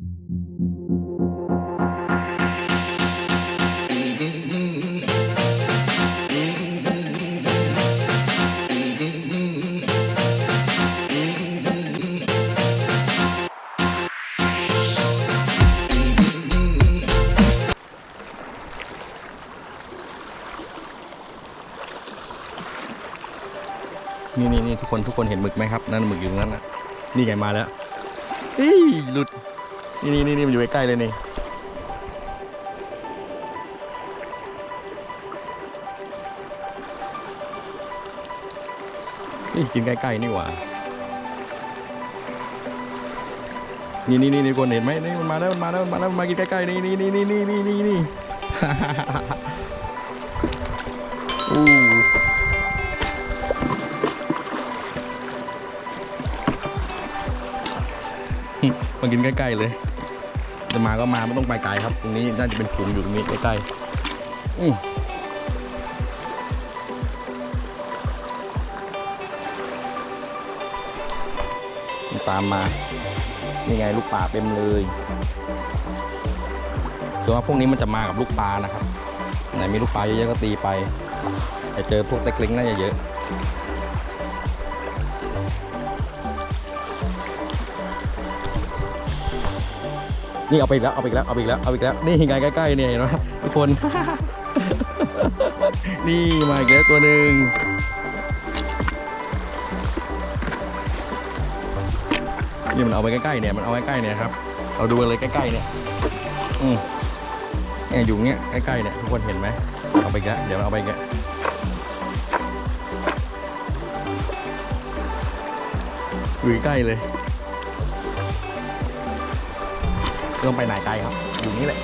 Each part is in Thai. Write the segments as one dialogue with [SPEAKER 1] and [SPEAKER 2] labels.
[SPEAKER 1] นี่นี่นี่ทุกคนทุกคนเห็นหมึกไหมครับ นั่นหมึกอยู่ตรงนั้นนะนี่ไงมาแล้วเฮ้ยหลุด นี่นี่นี่นี่มันอยู่ใกล้ๆเลยนี่นี่กินใกล้ๆนี่หว่า นี่นี่นี่นี่คนเห็นไหมนี่มันมาแล้วมันมาแล้วมันมาแล้วมันมากินใกล้ๆนี่นี่นี่นี่นี่นี่นี่นี่อู้ กินใกล้ ๆ เลย จะมาก็มาไม่ต้องไปไกลครับ ตรงนี้น่าจะเป็นฝูงอยู่ตรงนี้ใกล้ๆอืตามมานี่ไงลูกปลาเต็มเลยส่วนมาพวกนี้มันจะมากับลูกปลานะครับ ไหนมีลูกปลาเยอะๆก็ตีไปแต่เจอพวกตะกลิงน่าจะเยอะ นี่เอาไปอีกแล้วเอาไปอีกแล้วเอาไปอีกแล้วเอาไปอีกแล้วนี่ไงใกล้ๆเนี่ยเห็นไหมทุกคน นี่มาอีกแล้วตัวหนึ่งนี่มันเอาไปใกล้ๆเนี่ยมันเอาใกล้ๆเนี่ยครับเราดูเลยใกล้ๆเนี่ยอืมเนี่ยอยู่เนี้ยใกล้ๆเนี่ยทุกคนเห็นไหมเอาไปอีกแล้วเดี๋ยวเอาไปอีกแล้วอยู่ใกล้เลย ลงไปไหนไกลครับ อยู่นี่แหละ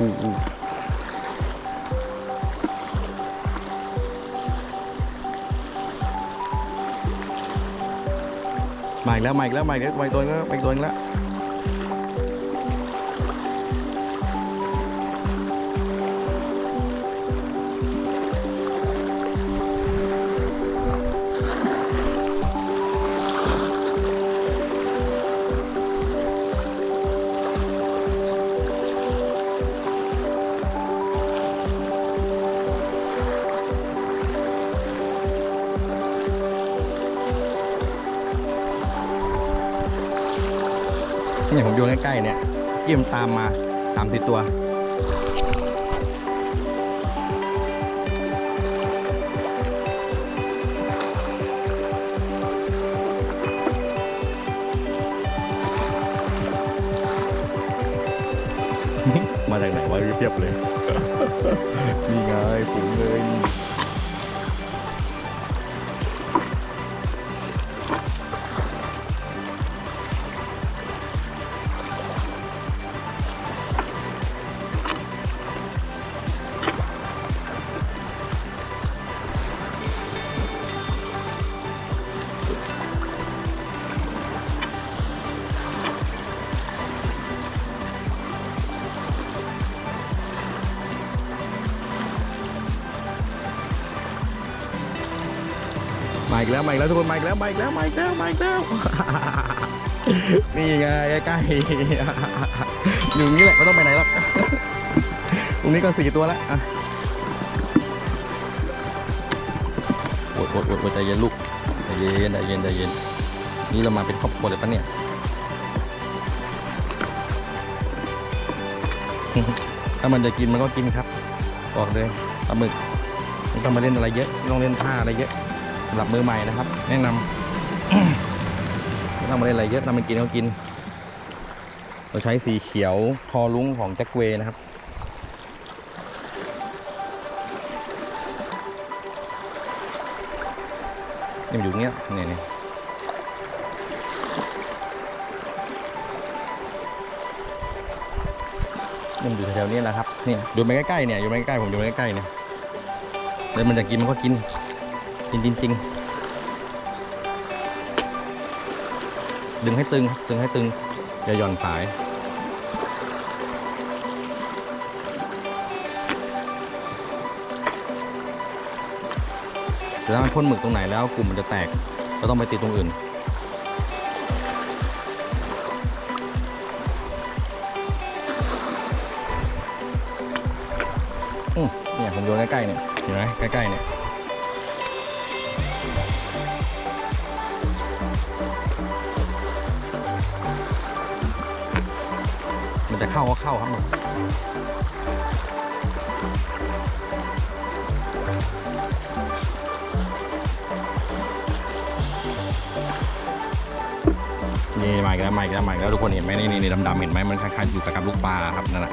[SPEAKER 1] อู้อู้มาอีกแล้วมาอีกแล้วมาอีกแล้วมาอีกตัวนึงแล้วมาอีกตัวนึงแล้ว เนี่ยผมโยนใกล้ๆเนี่ยเกี่ยมตามมาตามติดตัว มาจากไหนวะเพียบเลย นี่ไงฝูงเลย อีกแล้วมาอีกแล้วทุกคนมาอีกแล้วมาอีกแล้วมาอีกแล้วมาอีกแล้วนี่ไงใกล้ๆอยู่นี่แหละไม่ต้องไปไหนหรอกตรงนี้ก็สี่ตัวแล้วอะอดอดอดอดใจเย็นลูกใจเย็นใจเย็นใจเย็น นี่เรามาเป็นครอบครัวเลยปะเนี่ยถ้ามันจะกินมันก็กินครับบอกเลยปลาหมึกไม่ต้องมาเล่นอะไรเยอะไม่ต้องเล่นท่าอะไรเยอะ สำหรับมือใหม่นะครับ แนะนำไม่ต้องมาเล่นอะไรเยอะทำมันกินก็กิน เราใช้สีเขียวทอลุ้งของแจ็คเวนะครับนี่มันอยู่เนี้ยนี่นี่ยนี่มันอยู่แถวๆนี้แหละครับเนี่ยอยู่ไปใกล้ๆเนี่ยอยู่ไปใกล้ๆผมอยู่ไปใกล้ๆเนี่ยเดี๋ยวมันจะกินมันก็กิน จริงจริงดึงให้ตึงดึงให้ตึง อย่าหย่อนสายถ้ามันพ่นหมึกตรงไหนแล้วกลุ่มมันจะแตกก็ต้องไปติดตรงอื่น อืมเนี่ยผมโยนใกล้ๆเนี่ยเห็นไหมใกล้ๆเนี่ย มันจะเข้าก็เข้าครับมันนี่มาอีกแล้วมาอีกแล้วมาอีกแล้วทุกคนเห็นไหมนี่นี่ดำๆเห็นไหมมันคล้ายๆอยู่กับลูกปลาครับนั่นแหละ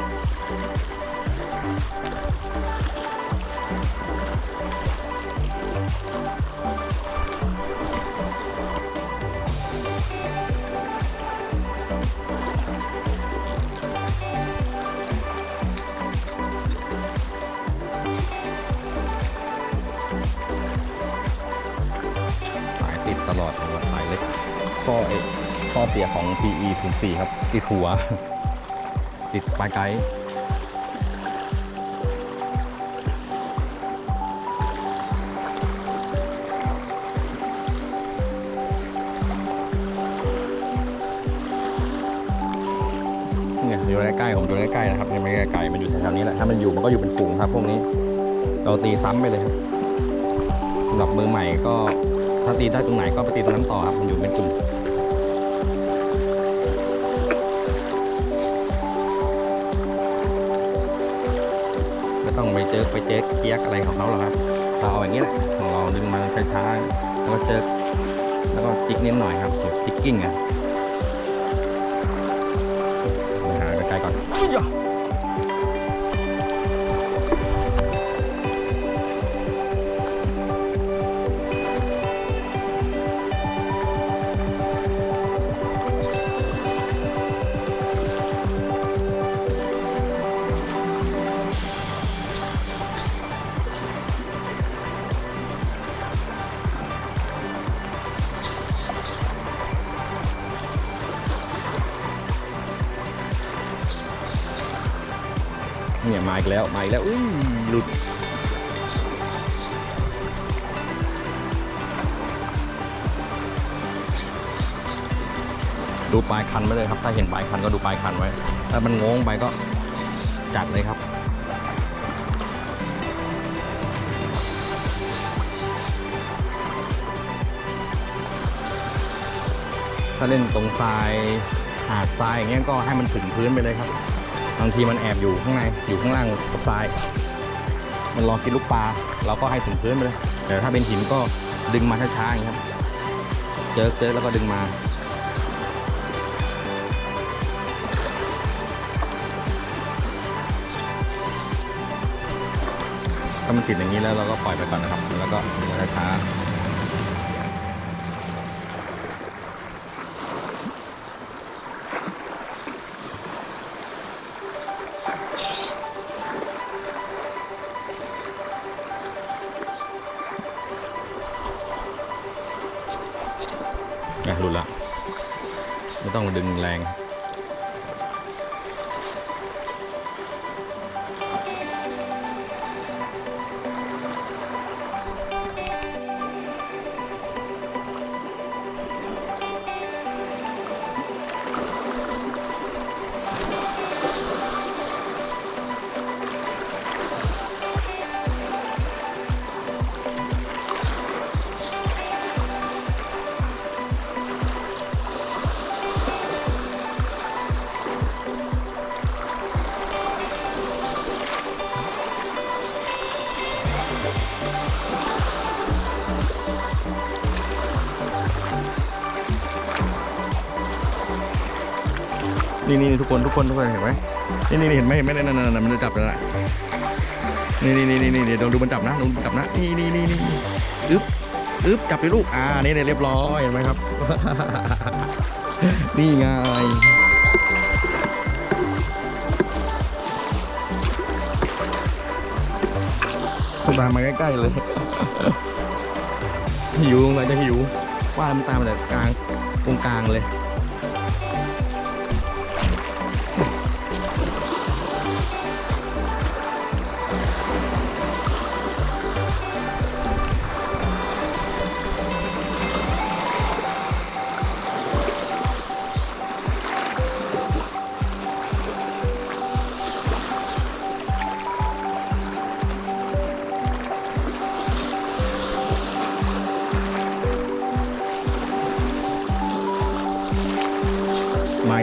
[SPEAKER 1] ติดตลอดเลยสายเล็กข้อเอกข้อเสียของ PE 0 4ครับ ติดหัว ติดปลายไกด์เนี่ยอยู่ใกล้ๆผมอยู่ใกล้ๆนะครับยังไม่ไกลๆมันอยู่แถวๆนี้แหละถ้ามันอยู่มันก็อยู่เป็นฝูงครับพวกนี้ เราตีซ้ำไปเลยครับสำหรับมือใหม่ก็ ถ้าตีได้ตรงไหนก็ไปตีตรงนั้นต่อครับมันอยู่เป็นกลุ่มไม่ต้องไปเจอไปเจ๊กเกียกอะไรของเขาหรอกครับเราเอาอย่างนี้แหละลองเราดึงมาช้าๆแล้วก็เจอแล้วก็จิกนิดหน่อยครับจุดจิกกิ้งอะ ถ้าเห็นปลายคันก็ดูปลายคันไว้ ถ้ามันงงไปก็จัดเลยครับ ถ้าเล่นตรงทรายหาดทรายอย่างเงี้ยก็ให้มันถึงพื้นไปเลยครับ บางทีมันแอบอยู่ข้างในอยู่ข้างล่างกับทราย มันรอกินลูกปลาเราก็ให้ถึงพื้นไปเลย แต่ถ้าเป็นหินก็ดึงมาช้าๆอย่างนี้ครับ เจอเจอแล้วก็ดึงมา ถ้ามันติดอย่างนี้แล้วเราก็ปล่อยไปก่อนนะครับ แล้วก็ดึงมาช้าหลุดละไม่ต้องดึงแรง นี่นี่ทุกคนทุกคนทุกคนเห็นไหมนี่นี่เห็นไหมเห็นไหมนั่นนั่นมันจะจับแล้วนะนี่นี่นี่นี่เดี๋ยวดูมันจับนะดูมันจับนะนี่นี่นี่นี่อึ๊บอึ๊บจับเลยลูกอ่านี่เนี่ยเรียบร้อยเห็นไหมครับ นี่ไงตามมาใกล้ๆเลยหิวตรงไหนจะหิวว่ามันตามมาแต่กลางตรงกลางเลย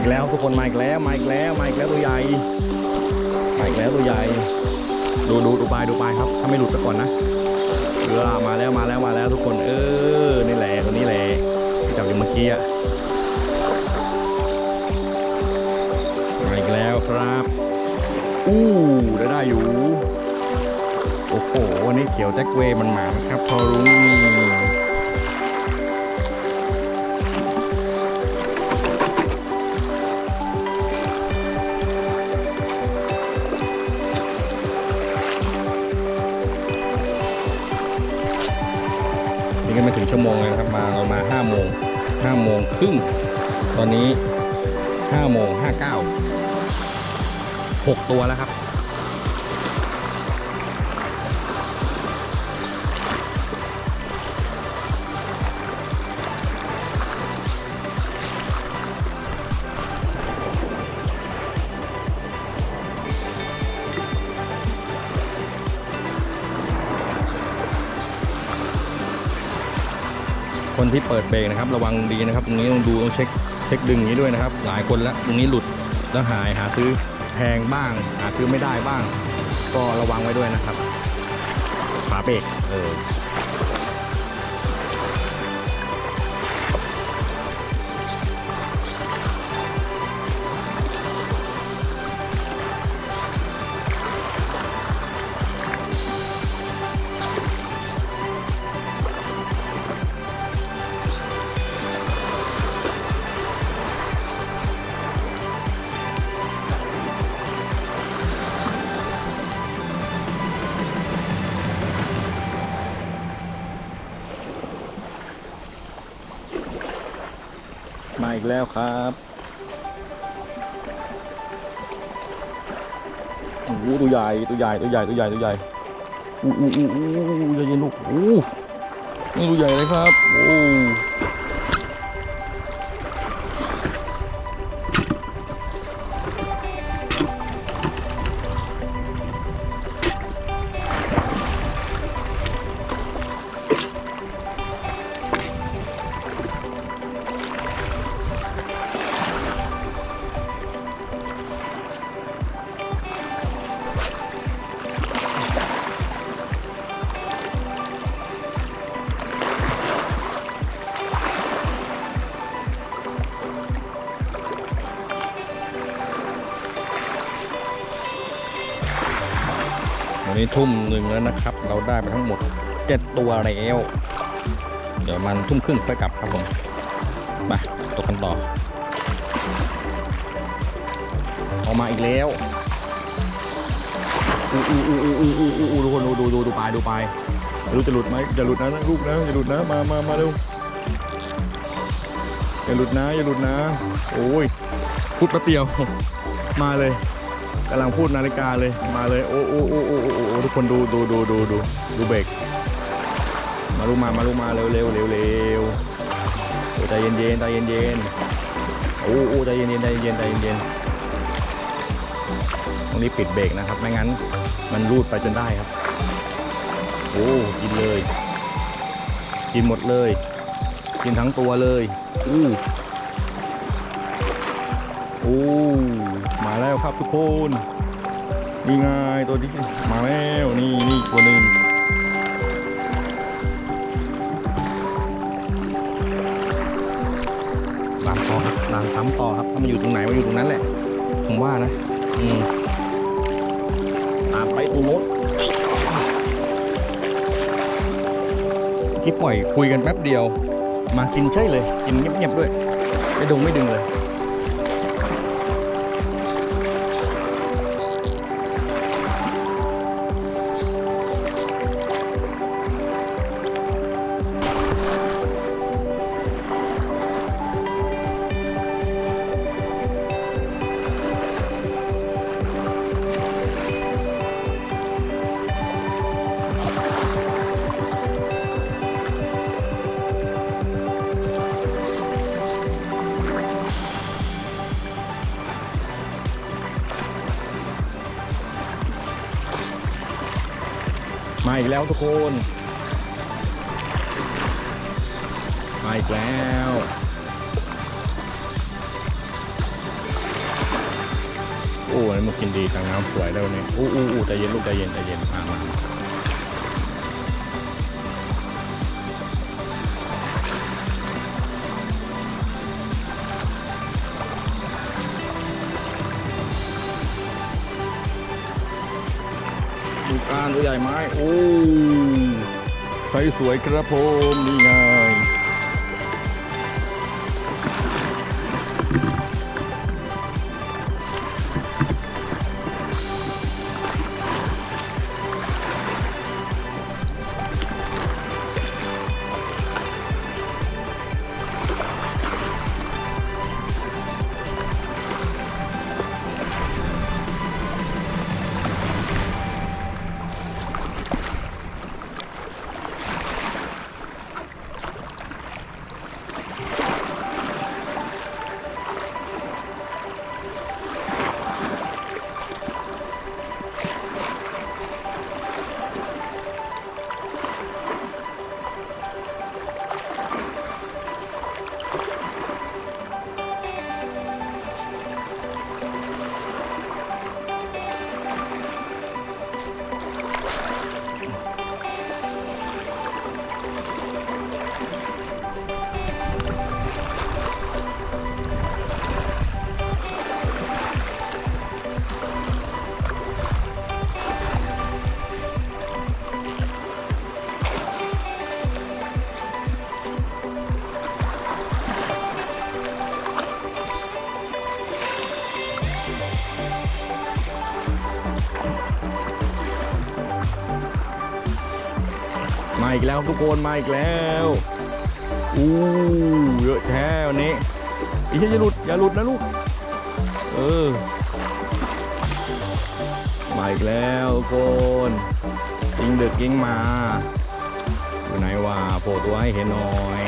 [SPEAKER 1] อีกแล้วทุกคนมาอีกแล้วมาอีกแล้วมาอีกแล้วตัวใหญ่มาอีกแล้วตัวใหญ่ ดูดูดูปลายดูปลายครับ ถ้าไม่หลุดไปก่อนนะเรือมาแล้วมาแล้วมาแล้วทุกคน เออนี่แหละตัวนี้แหละที่จับอยู่เมื่อกี้อะมาอีกแล้วครับอู้ได้ได้อยู่โอ้โหวันนี้เขียวแจ็คเวย์มันหมานครับพอรุ้ ชั่วโมงเลยนะครับมาเรามาห้าโมงห้าโมงครึ่งตอนนี้ห้าโมงห้าเก้าหกตัวแล้วครับ คนที่เปิดเบรกนะครับ ระวังดีนะครับ ตรงนี้ต้องดูต้องเช็คเช็คดึงนี้ด้วยนะครับ หลายคนแล้วตรงนี้หลุดแล้วหายหาซื้อแพงบ้าง หาซื้อไม่ได้บ้าง ก็ระวังไว้ด้วยนะครับฝาเบรกเออ แล้วครับโอ้โหตัวใหญ่ตัวใหญ่ตัวใหญ่ตัวใหญ่ตัวใหญ่อู้อู้อู้อู้ใจเย็นลูกอู้นี่ตัวใหญ่เลยครับโอ้ นะครับ เราได้ไปทั้งหมดเจ็ดตัวแล้ว เดี๋ยวมันทุ่มครึ่งค่อยกลับครับผมไปตกกันต่อออกมาอีกแล้วอูอูอูอูอูอูอูอูทุกคนดูดูดูดูปลายดูปลายรู้จะหลุดไหมอย่าหลุดนะลูกนะอย่าหลุดนะมามามาเร็วอย่าหลุดนะอย่าหลุดนะ โอ้ยพูดแป๊บเดียวมาเลย กำลังพูดนาฬิกาเลยมาเลยโอ้โอ้โอ้โอ้โอ้โอ้ทุกคนดูดูดูดูดูดูเบรกมาลูกมามาลูกมาเร็วเร็วเร็วเร็วใจเย็นเย็นใจเย็นเย็นโอ้โอ้ใจเย็นเย็นใจเย็นใจเย็นตรงนี้ปิดเบรกนะครับไม่งั้นมันรูดไปจนได้ครับ โอ้กินเลย กินหมดเลย กินทั้งตัวเลยอู้โอ้ มาแล้วครับทุกคนนี่ไงตัวนี้มาแล้วนี่นี่ตัวหนึ่งตามต่อครับตามซ้ำต่อครับถ้ามันอยู่ตรงไหนมันอยู่ตรงนั้นแหละ ผมว่านะอืมตามไปตรงโน้นที่ปล่อยคุยกันแป๊บเดียว มากินเฉยเลย กินเงียบๆด้วย ไม่ดงไม่ดึงเลย แล้วทุกคนมาอีกแล้วโอ้ยมันกินดีทางน้ำสวยแล้วเนี่ยอู้อู้ต่เย็นลูกแต่เย็นแต่เย็นมามา รตัวใหญ่ไหมโอ้ใสสวยครับผมนี่ไง แล้วทุกคนมาอีกแล้วอู้เยอะแท้วันนี้อีอย่าหลุดอย่าหลุดนะลูกเออมาอีกแล้วทุกคนยิงดึกยิงมาอยู่ไหนวะโผล่ตัวให้เห็นหน่อย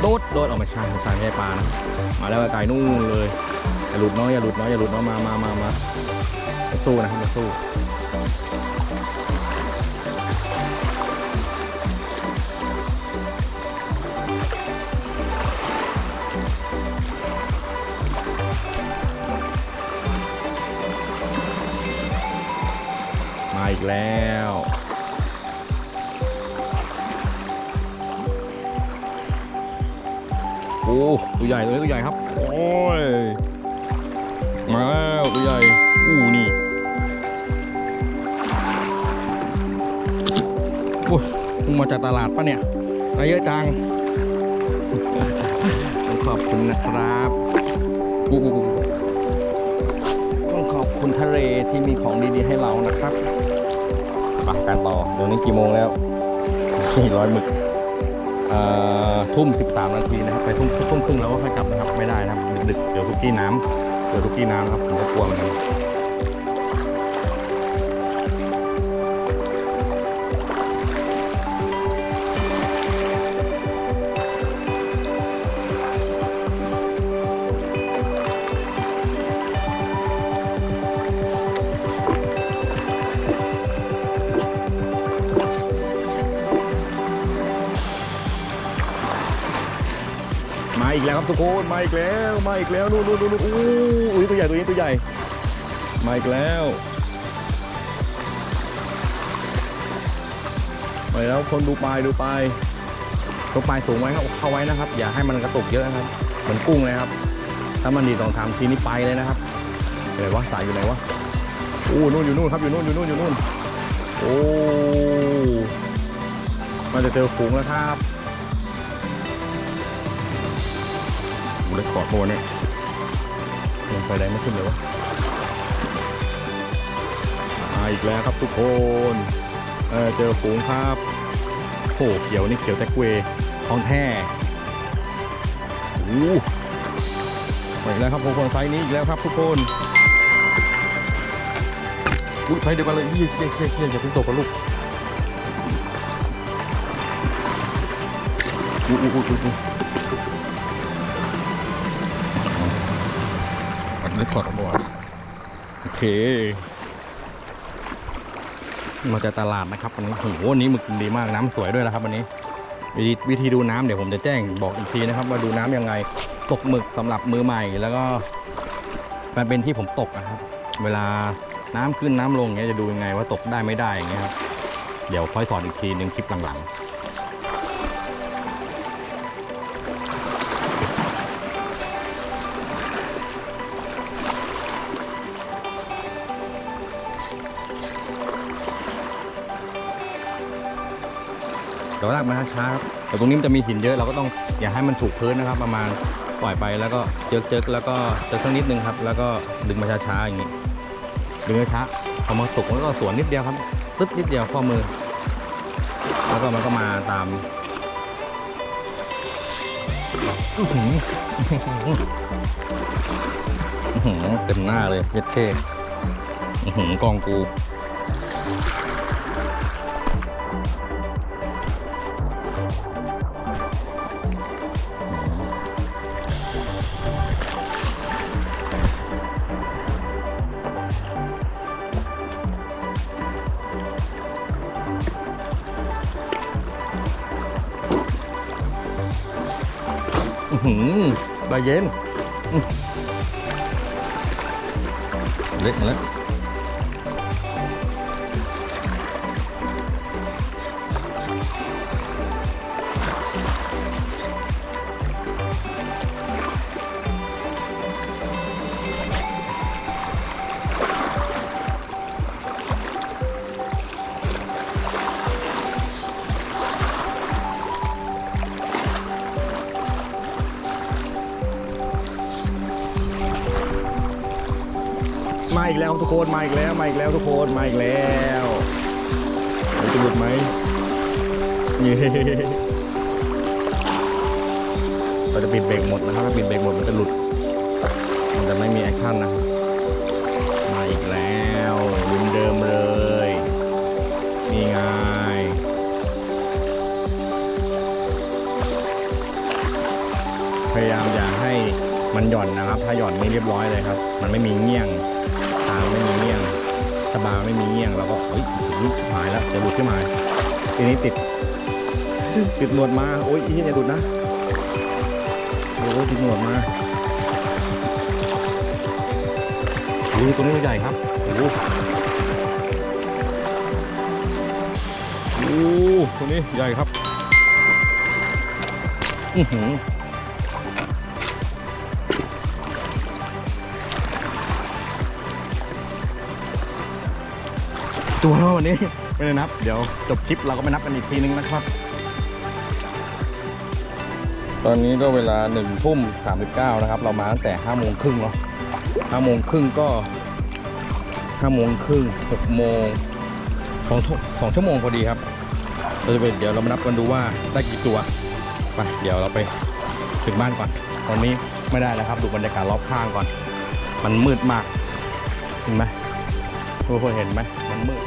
[SPEAKER 1] โดดโดดออกมาใช่ใช่ไม่ใช่ปลานะมาแล้วไกลนู่นเลยอย่าหลุดน้อยอย่าหลุดน้อยอย่าหลุดน้อยมามามามามาสู้นะครับมาสู้ กแล้วโอ้ตัวใหญ่ตัวนี้ตัวใหญ่ครับ โอ้ยมาแล้วตัวใหญ่อู้นี่โอ้ยมึงมาจากตลาดปะเนี่ยได้เยอะจังต้องขอบคุณนะครับอู้อู้อู้ต้องขอบคุณทะเลที่มีของดีๆให้เรานะครับ ไปกันต่อเดี๋ยวนี้กี่โมงแล้วสี่ร้อยหมึกเอ่อทุ่ม 13 นาทีนะครับไปทุ่มทุ่มครึ่งแล้วก็ค่อยกลับนะครับไม่ได้นะครับดึกๆเดี๋ยวทุกกี้น้ำเดี๋ยวทุกกี้น้ำนะครับผมก็กลัวเหมือนกัน ครับทุกคนมาอีกแล้วมาอีกแล้วนู่นนู่นนู่นอู้อุ้ยตัวใหญ่ตัวนี้ตัวใหญ่มาอีกแล้วมาแล้วคนดูปลายดูปลายดูปลายสูงไว้ครับเข้าไว้นะครับ อย่าให้มันกระตุกเยอะนะครับ เหมือนกุ้งเลยครับ ถ้ามันดีสองทำทีนี้ไปเลยนะครับไหนวะสายอยู่ไหนวะอู้นู่นอยู่นู่นครับอยู่นู่นอยู่นู่นอยู่นู่นโอ้มันจะเจอฝูงแล้วครับ เลยกอดโมเนี่ยยังไฟแดงไม่ขึ้นเลยวะมาอีกแล้วครับทุกคนเออเจอฝูงครับโอ้เขียวนี่เขียวแจ็คเวย์ของแท้โอ้มาอีกแล้วครับทุกคนไซนี้อีกแล้วครับทุกคนอุ้ยไซเดียวกันเลยเชี่ยเชี่ยเชี่ยเชี่ยอย่าเพิ่งตกกันลูกอู้อู้อู้อู้อั นนี้ถอดออกมาก่อนโอเค มาจากตลาดนะครับวันนี้โอ้โหวันนี้หมึกดีมากน้ำสวยด้วยนะครับวันนี้วิธีวิธีดูน้ำเดี๋ยวผมจะแจ้งบอกอีกทีนะครับ ว่าดูน้ำยังไงตกหมึกสำหรับมือใหม่แล้วก็มันเป็นที่ผมตกนะครับ เวลาน้ำขึ้นน้ำลงเงี้ยจะดูยังไงว่าตกได้ไม่ได้อย่างเงี้ยครับเดี๋ยวค่อยสอนอีกทีหนึ่งคลิปหลังๆ ดี๋ยวลากมาช้าครับแต่ตรงนี้มันจะมีหินเยอะเราก็ต้องอย่าให้มันถูกพื้นนะครับ ประมาณปล่อยไปแล้วก็เจิกเจิกๆแล้วก็เจิกสักนิดนึงครับ แล้วก็ดึงมาช้าๆอย่างนี้ดึงช้าพอมาตกแล้วก็สวนนิดเดียวครับตึ๊ดนิดเดียวข้อมือ แล้วก็มันก็มาตามอือหืออือหือเต็มหน้าเลยเย็ดเท่อื้อหือกองกู หืมใบเย็นเล็กมาแล้ว อีกแล้วทุกคนมาอีกแล้วมาอีกแล้วทุกคนมาอีกแล้วมันจะหลุดไหมเย้เราจะปิดเบรกหมดนะครับถ้าปิดเบรกหมดมันจะหลุด มันจะไม่มีแอคชั่นนะมาอีกแล้วยืนเดิมเลยนี่ไงพยายามอย่าให้มันหย่อนนะครับ ถ้าหย่อนไม่เรียบร้อยเลยครับ มันไม่มีเงี้ยง สบาไม่มีเงี้ยงเราก็เฮ้ยหายแล้วจะหลุดขึ้นมาทีนี้ติด ติดหนวดมา โอ้ยอีนี่อย่าหลุดนะโอ้ยติดหนวดมาดูตัวนี้ใหญ่ครับอ้โหโอ้โหตัวนี้ใหญ่ครับ อือหือ ตัววันนี้ไม่ได้นับ เดี๋ยวจบคลิปเราก็ไปนับกันอีกทีนึงนะครับ ตอนนี้ก็เวลาหนึ่งทุ่มสามสิบเก้านะครับ เรามาตั้งแต่ห้าโมงครึ่งเนาะห้าโมงครึ่งก็ห้าโมงครึ่งหกโมงสองชั่วสองชั่วโมงพอดีครับ เราจะไปเดี๋ยวเรามานับกันดูว่าได้กี่ตัวไปเดี๋ยวเราไปถึงบ้านก่อน ตอนนี้ไม่ได้แล้วครับ ดูบรรยากาศรอบข้างก่อน มันมืดมาก เห็นไหมทุกคนเห็นไหมมันมืด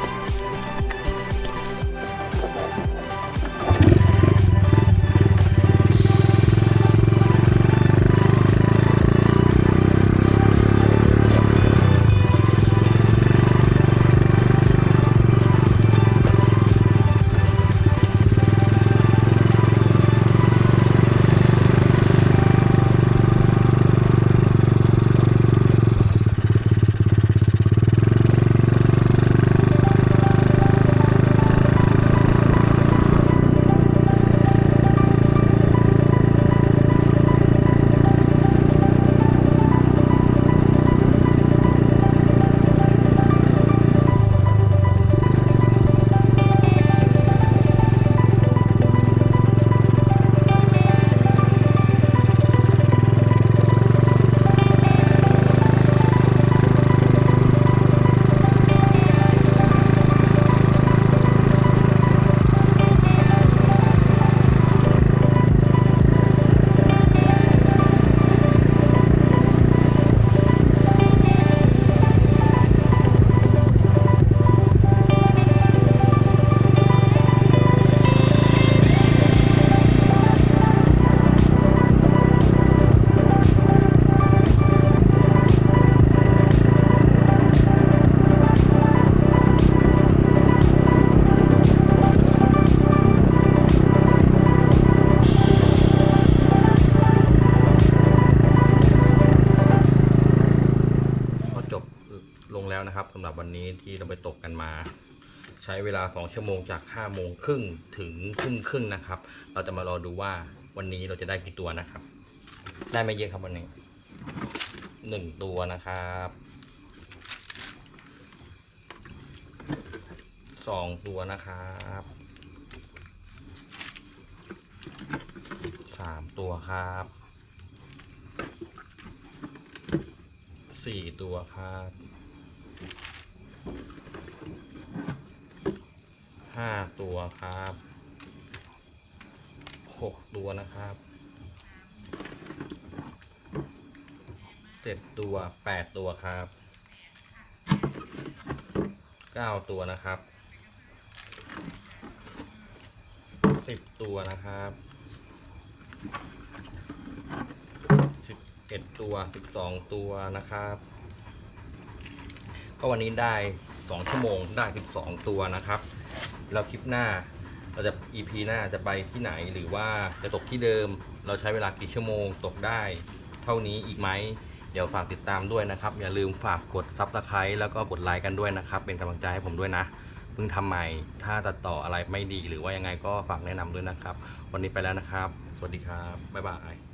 [SPEAKER 1] ที่เราไปตกกันมา ใช้เวลา 2 ชั่วโมงจาก5โมงครึ่งถึงทุ่มครึ่งนะครับ เราจะมารอดูว่าวันนี้เราจะได้กี่ตัวนะครับ ได้ไม่เยอะครับวันนี้หนึ่งตัวนะครับสองตัวนะครับสามตัวครับสี่ตัวครับ ห้าตัวครับหกตัวนะครับเจ็ดตัวแปดตัวครับเก้าตัวนะครับสิบตัวนะครับสิบเอ็ดตัวสิบสองตัวนะครับก็วันนี้ได้สองชั่วโมงได้สิบสองตัวนะครับ แล้วคลิปหน้า เราจะ EP หน้าจะไปที่ไหนหรือว่าจะตกที่เดิม เราใช้เวลากี่ชั่วโมงตกได้ เท่านี้อีกไหมเดี๋ยวฝากติดตามด้วยนะครับ อย่าลืมฝากกดซับสไครต์แล้วก็กดไลค์กันด้วยนะครับ เป็นกำลังใจให้ผมด้วยนะเพิ่งทำใหม่ถ้าตัดต่ออะไรไม่ดีหรือว่ายังไงก็ฝากแนะนำด้วยนะครับ วันนี้ไปแล้วนะครับ สวัสดีครับบ๊ายบาย